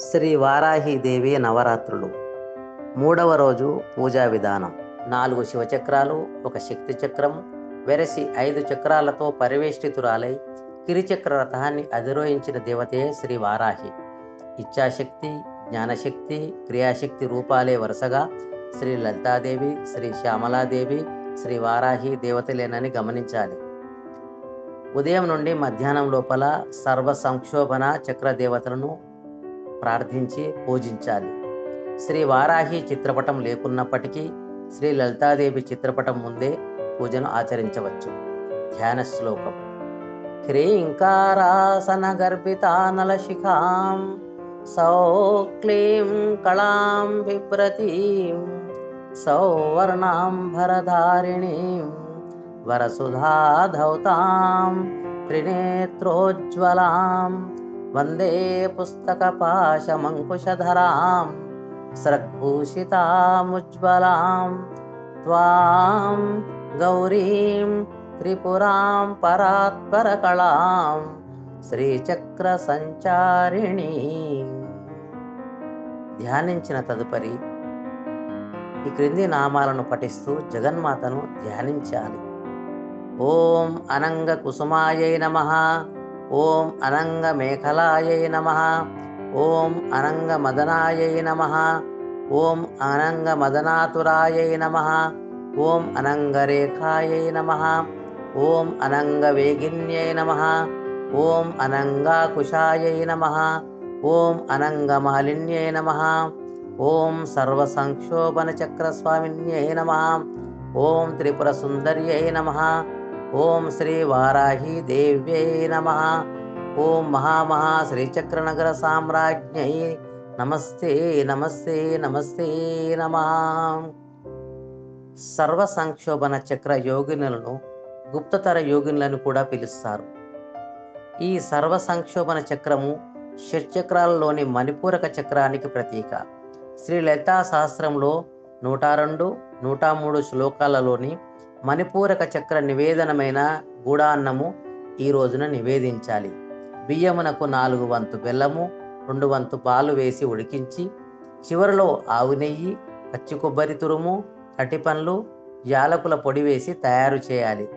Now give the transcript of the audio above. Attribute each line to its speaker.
Speaker 1: శ్రీ వారాహిదేవి నవరాత్రులు. మూడవ రోజు పూజా విధానం. నాలుగు శివచక్రాలు ఒక శక్తి చక్రం వెరసి ఐదు చక్రాలతో పరివేష్టితురాలై కిరిచక్ర రథాన్ని అధిరోహించిన దేవతే శ్రీ వారాహి. ఇచ్ఛాశక్తి జ్ఞానశక్తి క్రియాశక్తి రూపాలే వరుసగా శ్రీ లలితాదేవి శ్రీ శ్యామలాదేవి శ్రీ వారాహి దేవతలేనని గమనించాలి. ఉదయం నుండి మధ్యాహ్నం లోపల సర్వ సంక్షోభన చక్ర దేవతలను ప్రార్థించి పూజించాలి. శ్రీ వారాహి చిత్రపటం లేకున్నప్పటికీ శ్రీ లలితాదేవి చిత్రపటం ముందే పూజను ఆచరించవచ్చు. ధ్యాన శ్లోకం. హ్రీంకారాసన గర్భితానల శిఖాం సౌక్లీం కళాం బిభ్రతీం సౌవర్ణాంబరధారిణీం వరసుధాధౌతాం త్రినేత్రోజ్వలాం వందే పుస్తకపాశమంకుశధరాం స్రగ్భూషితాముజ్వలాం త్వాం గౌరీం త్రిపురాం పరాత్పరకళాం శ్రీచక్ర సంచారిణి ధ్యానించిన తదుపరి ఈ క్రింది నామాలను పఠిస్తూ జగన్మాతను ధ్యానించాలి. ఓం అనంగ కుసుమాయ నమ. ఓం అనంగ మేఖలాయై నమ. ఓం అనంగ మదనాయై నమ. ఓం అనంగ మదనాతురాయై నమ. ఓం అనంగరేఖాయై నమ. ఓం అనంగ వేగిన్యై నమ. ఓం అనంగాకుశాయై నమ. ఓం అనంగ మాలిన్యై నమ. ఓం సర్వ చక్రస్వామిన్యై నమ. ఓం త్రిపుర సుందర్యై నమ. ఓం శ్రీ వారాహి దేవ్యై నమ. ఓం మహామహా శ్రీచక్రనగర సామ్రాజ్ఞై నమస్తే నమస్తే నమస్తే నమ. సర్వ సంక్షోభన చక్ర యోగినులను గుప్తతర యోగినులను కూడా పిలుస్తారు. ఈ సర్వ సంక్షోభన చక్రము షట్చక్రాలలోని మణిపూరక చక్రానికి ప్రతీక. శ్రీ లలితా సహస్రంలో నూట రెండు నూట మూడు శ్లోకాలలోని మణిపూరక చక్ర నివేదనమైన గూడాన్నము ఈ రోజున నివేదించాలి. బియ్యమునకు నాలుగు వంతు బెల్లము రెండు వంతు పాలు వేసి ఉడికించి చివరిలో ఆవు నెయ్యి పచ్చి కొబ్బరి తురుము అరటిపండ్లు యాలకుల పొడి వేసి తయారు చేయాలి.